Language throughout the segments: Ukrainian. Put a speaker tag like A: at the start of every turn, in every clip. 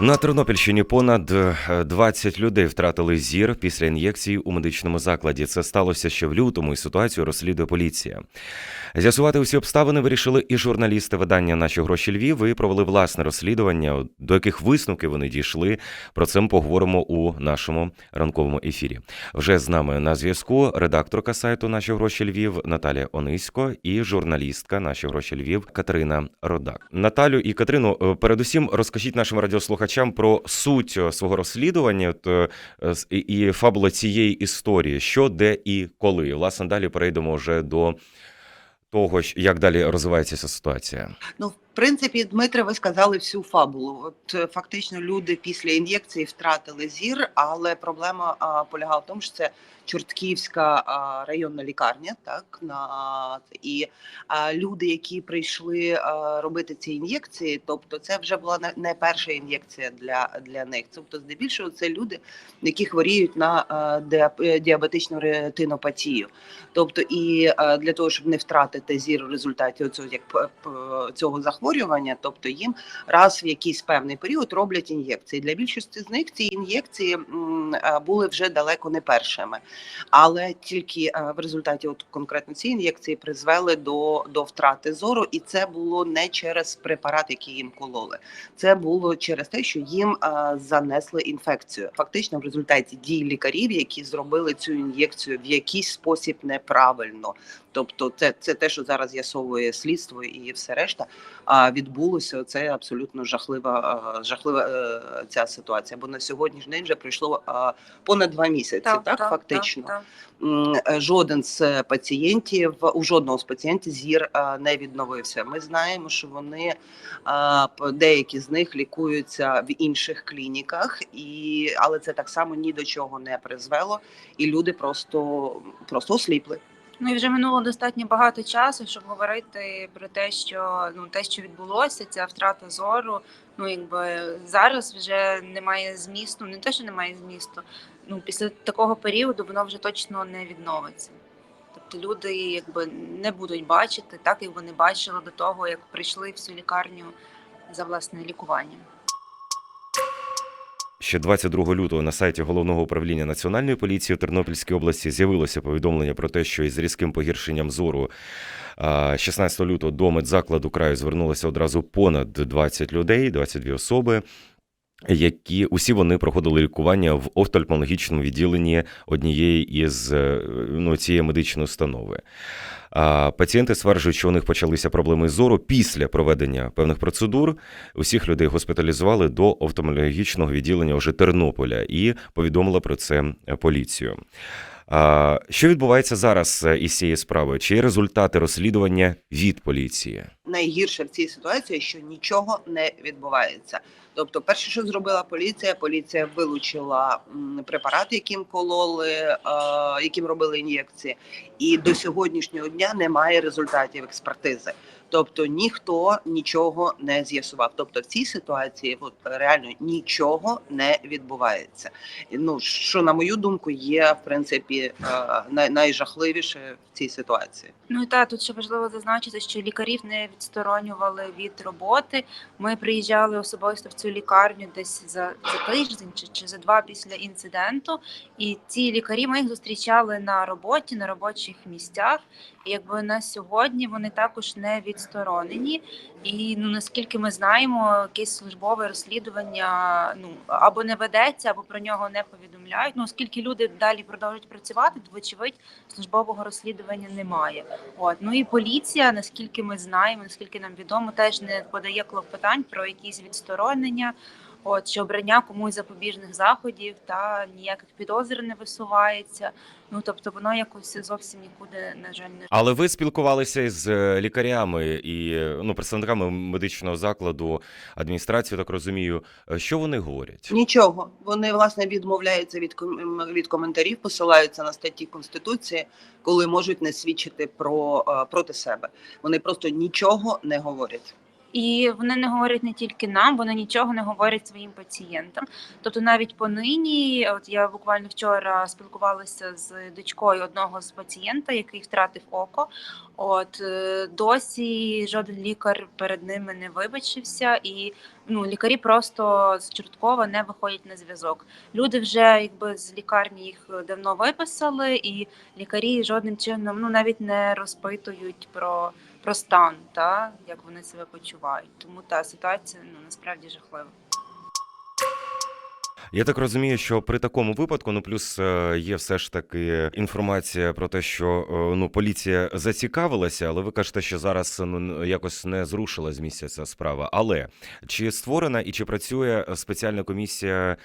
A: На Тернопільщині понад е, 20 людей втратили зір після ін'єкції у медичному закладі. Це сталося ще в лютому, і ситуацію розслідує поліція. З'ясувати усі обставини вирішили і журналісти видання Наші гроші Львів і провели власне розслідування. До яких висновків вони дійшли? Про це ми поговоримо у нашому ранковому ефірі. Вже з нами на зв'язку редакторка сайту Наші гроші Львів Наталія Онисько і журналістка Наші гроші Львів Катерина Родак. Наталю і Катерину, е, передусім розкажіть нашим радіослухачам про суть е, свого розслідування от, е, і- фабула цієї історії, що, де і коли. Власне, далі перейдемо вже до того, як далі розвивається ця ситуація.
B: Ну, принципі, Дмитре, ви сказали всю фабулу. От е, фактично люди після ін'єкції втратили зір, але проблема а, полягала в тому, що це Чортківська а, районна лікарня, так на і а, люди, які прийшли а, робити ці ін'єкції, тобто це вже була не, перша ін'єкція для, для них. Тобто, здебільшого, це люди, які хворіють на а, е, діабетичну ретинопатію. Тобто, і е, для того, щоб не втратити зір в результаті оцього як цього захворювання, тобто їм раз в якийсь певний період роблять ін'єкції. Для більшості з них ці ін'єкції е, були вже далеко не першими, але тільки е, в результаті, от конкретно ці ін'єкції, призвели до, до втрати зору, і це було не через препарат, який їм кололи. Це було через те, що їм е, занесли інфекцію. Фактично, в результаті дій лікарів, які зробили цю ін'єкцію в якийсь спосіб неправильно. Тобто, це, це те, що зараз з'ясовує слідство і все решта. А відбулося це абсолютно жахлива, жахлива е, ця ситуація. Бо на сьогоднішній день вже пройшло понад два місяці, так, фактично.
C: так.
B: М, е, жоден з пацієнтів у жодного з пацієнтів зір е, не відновився. Ми знаємо, що вони е, деякі з них лікуються в інших клініках, і але це так само ні до чого не призвело, і люди просто просто осліпли.
C: Ну і вже минуло достатньо багато часу, щоб говорити про те, що ну те, що відбулося, ця втрата зору. Ну якби зараз вже немає змісту, не те, що немає змісту. Ну після такого періоду воно вже точно не відновиться. Тобто люди якби не будуть бачити так, як вони бачили до того, як прийшли в цю лікарню за власне лікуванням.
A: Ще 22 лютого на сайті головного управління національної поліції у Тернопільській області з'явилося повідомлення про те, що із різким погіршенням зору 16 лютого до медзакладу краю звернулося одразу понад 20 людей, 22 особи. Які усі вони проходили лікування в офтальмологічному відділенні однієї із е, ну, цієї медичної установи. Пацієнти стверджують, що у них почалися проблеми зору після проведення певних процедур. Усіх людей госпіталізували до офтальмологічного відділення вже Тернополя і повідомила про це поліцію. Що відбувається зараз е, із цією справою? Чи є результати розслідування від поліції?
B: найгірше в цій ситуації, що нічого не відбувається. Тобто, перше, що зробила поліція, поліція вилучила препарат, яким кололи, яким робили ін'єкції, і до сьогоднішнього дня немає результатів експертизи. Тобто ніхто нічого не з'ясував. Тобто, в цій ситуації от, реально нічого не відбувається. Ну що на мою думку є в принципі е, най- найжахливіше в цій ситуації.
C: Ну і та тут ще важливо зазначити, що лікарів не відсторонювали від роботи. Ми приїжджали особисто в цю лікарню десь за, за тиждень чи, чи за два після інциденту. І ці лікарі ми їх зустрічали на роботі, на робочих місцях. І якби на сьогодні вони також не відсторонені. І ну наскільки ми знаємо, якесь службове розслідування ну або не ведеться, або про нього не повідомляють. Ну оскільки люди далі продовжують працювати, то вочевидь службового розслідування немає. От ну і поліція, наскільки ми знаємо, наскільки нам відомо, теж не подає клопотань про якісь відсторонення. От чи обрання комусь запобіжних заходів та ніяких підозр не висувається. Ну тобто воно якось зовсім нікуди на жаль не
A: Але ви спілкувалися із е, лікарями і е, ну, представниками медичного закладу адміністрації, так розумію. Е, Що вони говорять?
B: Нічого. Вони власне відмовляються від ком- від коментарів, посилаються на статті конституції, коли можуть не свідчити про проти себе. Вони просто нічого не говорять.
C: І вони не говорять не тільки нам, вони нічого не говорять своїм пацієнтам. Тобто, навіть понині, от я буквально вчора спілкувалася з дочкою одного з пацієнта, який втратив око. От е, досі жоден лікар перед ними не вибачився, і ну лікарі просто з не виходять на зв'язок. Люди вже якби з лікарні їх давно виписали, і лікарі жодним чином ну навіть не розпитують про, про стан, та як вони себе почувають. Тому та ситуація ну насправді жахлива.
A: Я так розумію, що при такому випадку, ну плюс е, є все ж таки інформація про те, що е, ну поліція зацікавилася, але ви кажете, що зараз ну якось не зрушила з місця ця справа. Але чи створена і чи працює спеціальна комісія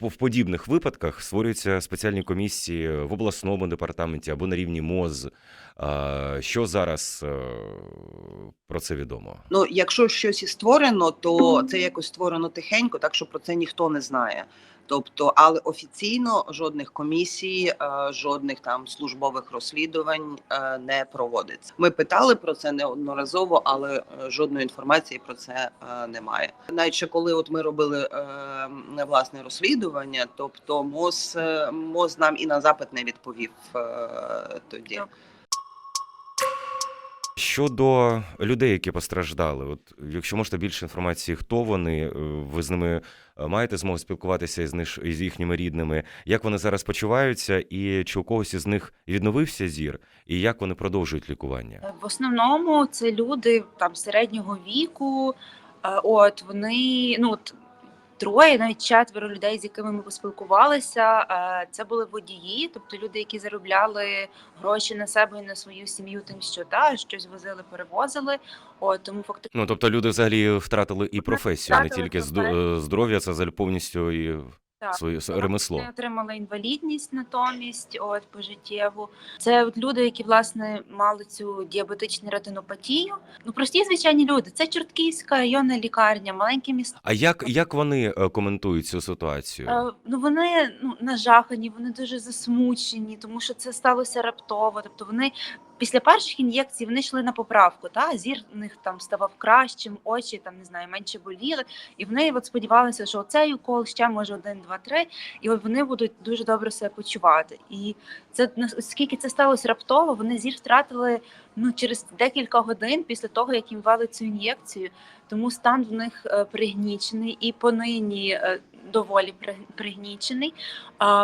A: в подібних випадках? Створюються спеціальні комісії в обласному департаменті або на рівні МОЗ? Що зараз е, про це відомо?
B: Ну, якщо щось і створено, то це якось створено тихенько, так що про це ніхто не знає. Тобто, але офіційно жодних комісій, е, жодних там службових розслідувань е, не проводиться. Ми питали про це неодноразово, але е, жодної інформації про це немає. Навіть ще коли от ми робили е, власне розслідування, тобто МОЗ, МОЗ нам і на запит не відповів тоді.
A: Щодо людей, які постраждали, от якщо можете більше інформації, хто вони, е, ви з ними е, маєте змогу спілкуватися із, них, із їхніми рідними, як вони зараз почуваються, і чи у когось із них відновився зір, і як вони продовжують лікування?
C: В основному це люди там середнього віку. е, От вони ну троє, навіть четверо людей, з якими ми поспілкувалися. е, Це були водії, тобто люди, які заробляли гроші на себе і на свою сім'ю, тим, що та щось возили, перевозили. От тому фактично
A: Ну тобто люди взагалі втратили і професію, не тільки е, здоров'я, це повністю і
C: так.
A: своє ремесло.
C: отримали інвалідність натомість, от пожиттєву. Це от люди, які власне мали цю діабетичну ретинопатію. Ну прості звичайні люди. Це Чортківська районна лікарня, маленьке місто.
A: А як, як вони е, коментують цю ситуацію?
C: Е, Ну вони ну нажахані, вони дуже засмучені, тому що це сталося раптово. Тобто вони після перших ін'єкцій вони йшли на поправку. Та зір у них там ставав кращим, очі там не знаю, менше боліли. І вони от сподівалися, що цей укол ще може один, два, три, і от вони будуть дуже добре себе почувати. І це оскільки це сталося раптово, вони зір втратили ну через декілька годин після того, як їм ввели цю ін'єкцію. Тому стан в них е, пригнічений і понині е, доволі при- пригнічений.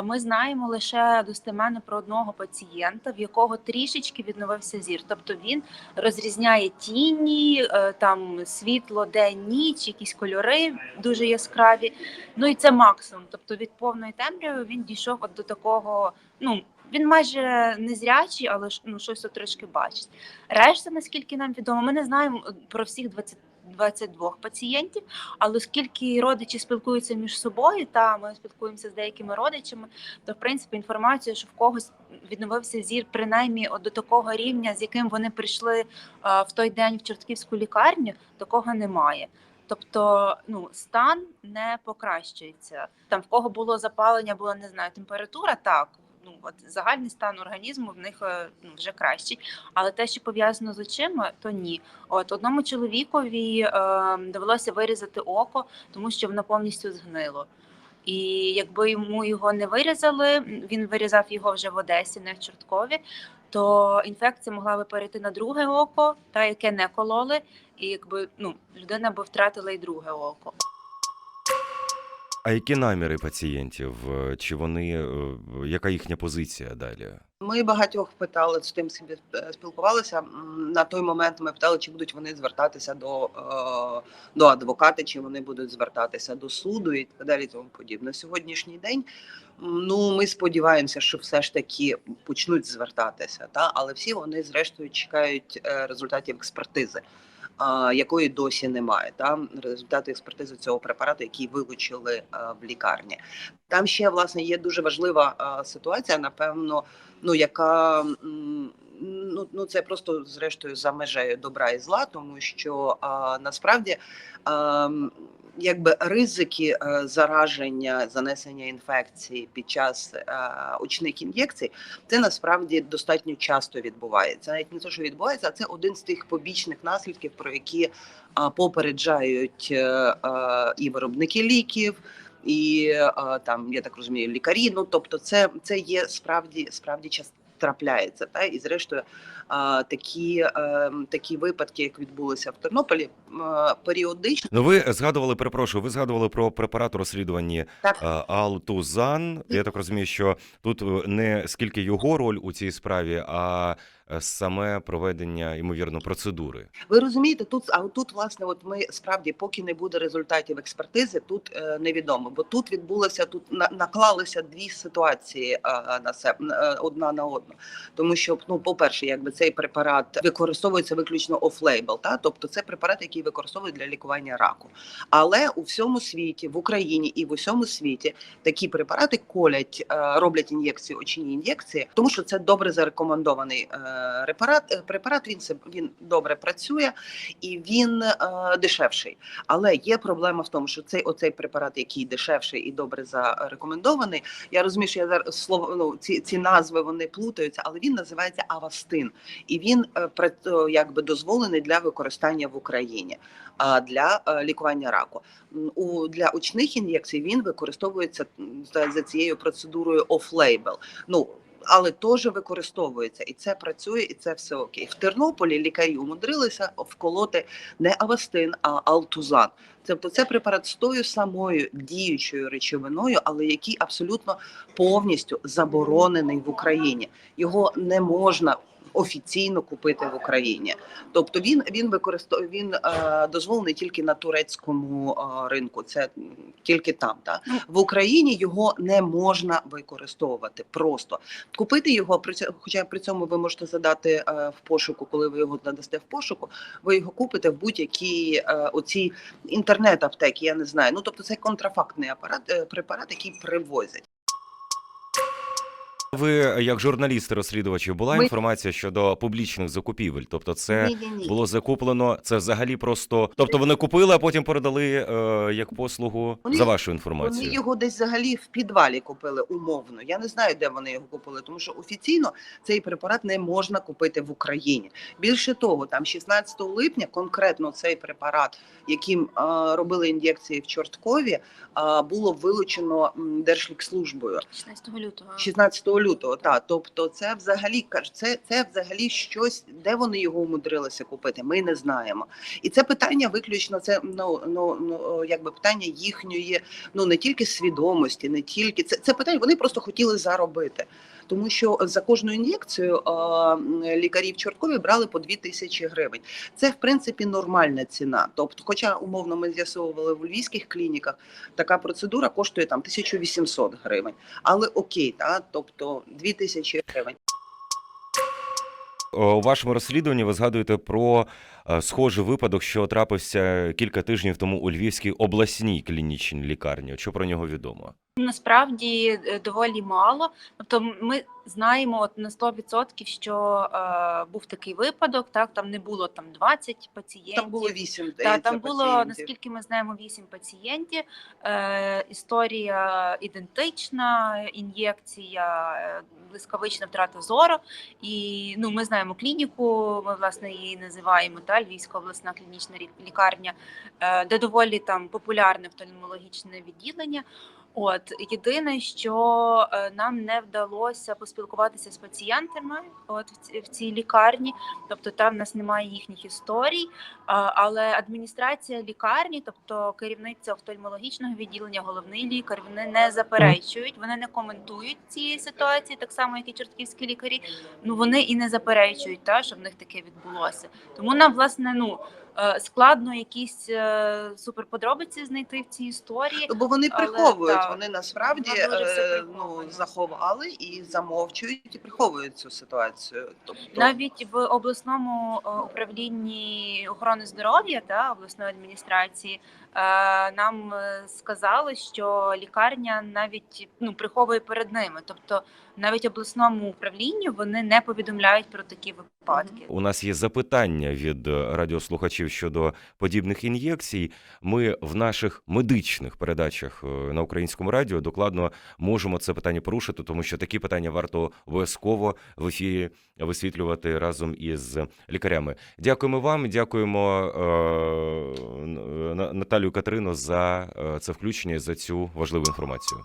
C: Ми знаємо лише достеменно про одного пацієнта, в якого трішечки відновився зір. Тобто він розрізняє тіні, е, там світло, день, ніч, якісь кольори дуже яскраві. Ну і це максимум. Тобто від повної темряви він дійшов от до такого. Ну він майже незрячий, але ну щось трошки бачить. Решта, наскільки нам відомо, ми не знаємо е, про всіх 20 22 пацієнтів, але оскільки родичі спілкуються між собою, та ми спілкуємося з деякими родичами, то в принципі інформація, що в когось відновився зір, принаймні до такого рівня, з яким вони прийшли в той день в Чортківську лікарню, такого немає. Тобто, ну стан не покращується. Там в кого було запалення, була не знаю, температура, так. От загальний стан організму в них е, ну, вже кращий, але те, що пов'язано з очима, то ні. От одному чоловікові е, довелося вирізати око, тому що воно повністю згнило. І якби йому його не вирізали, він вирізав його вже в Одесі, не в Чорткові, то інфекція могла би перейти на друге око, та яке не кололи, і якби ну людина би втратила і друге око.
A: А які наміри пацієнтів? Е, Чи вони е, яка їхня позиція далі?
B: Ми багатьох питали з тим, е, спілкувалися. На той момент ми питали, чи будуть вони звертатися до, до адвоката, чи вони будуть звертатися до суду і так далі. Тому подібне. Сьогоднішній день ну ми сподіваємося, що все ж таки почнуть звертатися. Та але всі вони зрештою чекають результатів експертизи. Якої досі немає, там результати експертизи цього препарату, який вилучили е, в лікарні. Там ще власне є дуже важлива е, ситуація, напевно, ну яка ну, ну це просто зрештою за межею добра і зла, тому що а, насправді а, м, якби ризики е, зараження, занесення інфекції під час е, очних ін'єкцій, це насправді достатньо часто відбувається. Навіть не те, що відбувається, а це один з тих побічних наслідків, про які попереджають е, е, і виробники ліків. І там я так розумію, лікарі. Ну тобто, це, це є справді справді час трапляється. Та і зрештою, такі, е, такі випадки, як відбулися в Тернополі, е, періодично
A: Ну, ви згадували, перепрошую, ви згадували про препарат у розслідуванні е, Алтузан. Я так розумію, що тут е, не скільки його роль у цій справі, а саме проведення ймовірно процедури.
B: Ви розумієте, тут а тут, власне, от ми справді, поки не буде результатів експертизи, тут е, невідомо, бо тут відбулося тут на, наклалися дві ситуації е, на себе е, одна на одну. Тому що, ну, по-перше, якби цей препарат використовується виключно офлейбл, та тобто це препарат, який використовують для лікування раку. Але у всьому світі, в Україні і в усьому світі такі препарати колять, е, роблять ін'єкції, очні ін'єкції, тому що це добре зарекомендований е, препарат. е, Препарат він він добре працює і він е, дешевший. Але є проблема в тому, що цей оцей препарат, який дешевший і добре зарекомендований. Я розумію, що я зараз слово ну ці, ці назви вони плутаються, але він називається Авастин, і він е, якби дозволений для використання в Україні. А для лікування раку у для очних ін'єкцій він використовується за, цією процедурою off-label. Ну але теж використовується, і це працює, і це все окей. В Тернополі лікарі умудрилися вколоти не авастин, а алтузан. Тобто це препарат з тою самою діючою речовиною, але який абсолютно повністю заборонений в Україні. Його не можна офіційно купити в Україні. Тобто він він використовує він е, дозволений тільки на турецькому е, ринку. Це тільки там. Та
C: Ну.
B: в Україні його не можна використовувати. Просто купити його при хоча при цьому ви можете задати е, в пошуку, коли ви його надасте в пошуку, ви його купите в будь-якій е, оцій інтернет-аптеки. Я не знаю. Ну тобто це контрафактний апарат, е, препарат, який привозять.
A: Ви, як журналісти розслідувачі, була
B: Ми-
A: інформація щодо публічних закупівель? Тобто, це
B: ні, ні, ні.
A: було закуплено. Це взагалі просто. Тобто вони купили, а потім передали е, як послугу
B: Вони-
A: за вашою
B: Вони
A: інформацією.
B: його десь взагалі в підвалі купили умовно. Я не знаю, де вони його купили, тому що офіційно цей препарат не можна купити в Україні. Більше того, там 16 липня конкретно цей препарат, яким а, робили ін'єкції в Чорткові, а, було вилучено Держлікслужбою.
C: 16 лютого.
B: 16 лютого, та тобто, це взагалі це, це взагалі щось, де вони його умудрилися купити. Ми не знаємо. І це питання виключно це ну ну ну якби питання їхньої, ну не тільки свідомості, не тільки це, це питання. Вони просто хотіли заробити. Тому що за кожну ін'єкцію м, лікарі в Чорткові брали по 2 тисячі гривень. Це в принципі нормальна ціна. Тобто, хоча умовно ми з'ясовували в львівських клініках, така процедура коштує там 1800 гривень. Але окей, та тобто 2 тисячі гривень.
A: У вашому розслідуванні ви згадуєте про е, схожий випадок, що трапився кілька тижнів тому у Львівській обласній клінічній лікарні. Що про нього відомо?
C: Насправді е, доволі мало. Тобто ми знаємо от на 100%, що е, був такий випадок. Так там не було там 20 пацієнтів.
B: Там було 8
C: Та там було наскільки ми знаємо, вісім пацієнтів. Е, історія ідентична, ін'єкція, е, блискавична втрата зору. І ну, ми знаємо клініку, ми власне її називаємо та Львівська обласна клінічна лікарня, е, де доволі там популярне офтальмологічне відділення. От єдине, що е, нам не вдалося поспілкуватися з пацієнтами, от в цій лікарні, тобто там в нас немає їхніх історій. Але адміністрація лікарні, тобто керівниця офтальмологічного відділення, головний лікар, вони не заперечують, вони не коментують цієї ситуації, так само як і чортківські лікарі. Ну вони і не заперечують, та що в них таке відбулося. Тому нам власне ну складно якісь е, суперподробиці знайти в цій історії.
B: Бо вони
C: Але,
B: приховують,
C: так,
B: вони насправді е, ну, заховали і замовчують і приховують цю ситуацію. Тобто
C: Навіть в обласному е, управлінні охорони здоров'я та обласної адміністрації е, нам е, сказали, що лікарня навіть ну приховує перед ними. Тобто навіть обласному управлінню вони не повідомляють про такі випадки.
A: У нас є запитання від е, радіослухачів щодо подібних ін'єкцій. Ми в наших медичних передачах е, на українському радіо докладно можемо це питання порушити, тому що такі питання варто обов'язково в ефірі висвітлювати разом із лікарями. Дякуємо вам, дякуємо е, Н- Наталію Катерину за е, це включення за цю важливу інформацію.